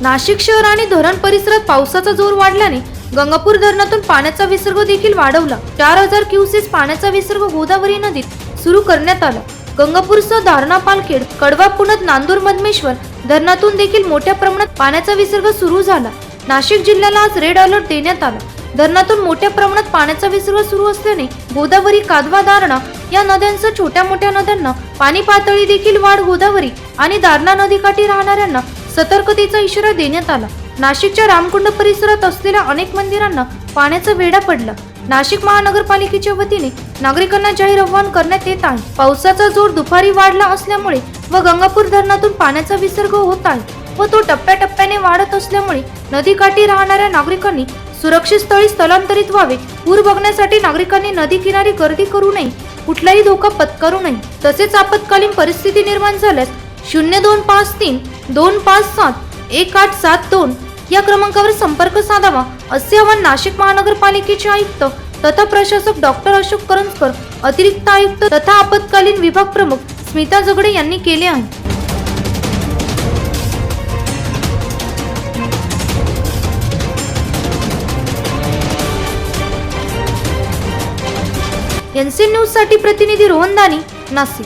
नाशिक शहर आणि धरण परिसरात पावसाचा जोर वाढल्याने गंगापूर धरणातून पाण्याचा विसर्ग देखील वाढवला. चार हजार क्युसेस पाण्याचा विसर्ग गोदावरी नदीत सुरू करण्यात आला. गंगापूरसह धारणा पालखेड कडवा पुणत नांदूर मधमेश्वर धरणातून देखील मोठ्या प्रमाणात पाण्याचा विसर्ग सुरू झाला. नाशिक जिल्ह्याला आज रेड अलर्ट देण्यात आला. धरणातून मोठ्या प्रमाणात पाण्याचा विसर्ग सुरू असल्याने गोदावरी कादवा दारणा या नद्यांसह छोट्या मोठ्या नद्यांना पाणी पातळी देखील वाढ गोदावरी आणि दारणा नदीकाठी राहणाऱ्यांना सतर्कतेचा इशारा देण्यात आला. नाशिकच्या रामकुंड परिसरात असलेल्या अनेक मंदिरांना पाण्याचा वेढा पडला. नाशिक महानगरपालिकेच्या वतीने नागरिकांना जाहीर आव्हान करण्यात येत आहे. पावसाचा जोर दुपारी वाढला असल्यामुळे व गंगापूर धरणातून पाण्याचा विसर्ग होत आहे व तो टप्प्याटप्प्याने वाढत असल्यामुळे नदीकाठी राहणाऱ्या नागरिकांनी सुरक्षित स्थळी स्थलांतरित व्हावे. पूर बघण्यासाठी नागरिकांनी नदी किनारी गर्दी करू नये. कुठलाही धोका पत्करू नये. तसेच आपत्कालीन परिस्थिती निर्माण झाल्यास शून्य दोन पाच तीन दोन पाच सात एक आठ सात दोन या क्रमांकावर संपर्क साधावा असे आवाहन नाशिक महानगरपालिकेचे आयुक्त तथा प्रशासक डॉक्टर अशोक करंजकर अतिरिक्त आयुक्त तथा आपत्कालीन विभाग प्रमुख स्मिता जगडे यांनी केले आहे. एनसी न्यूजसाठी प्रतिनिधी रोहन दानी नाशिक.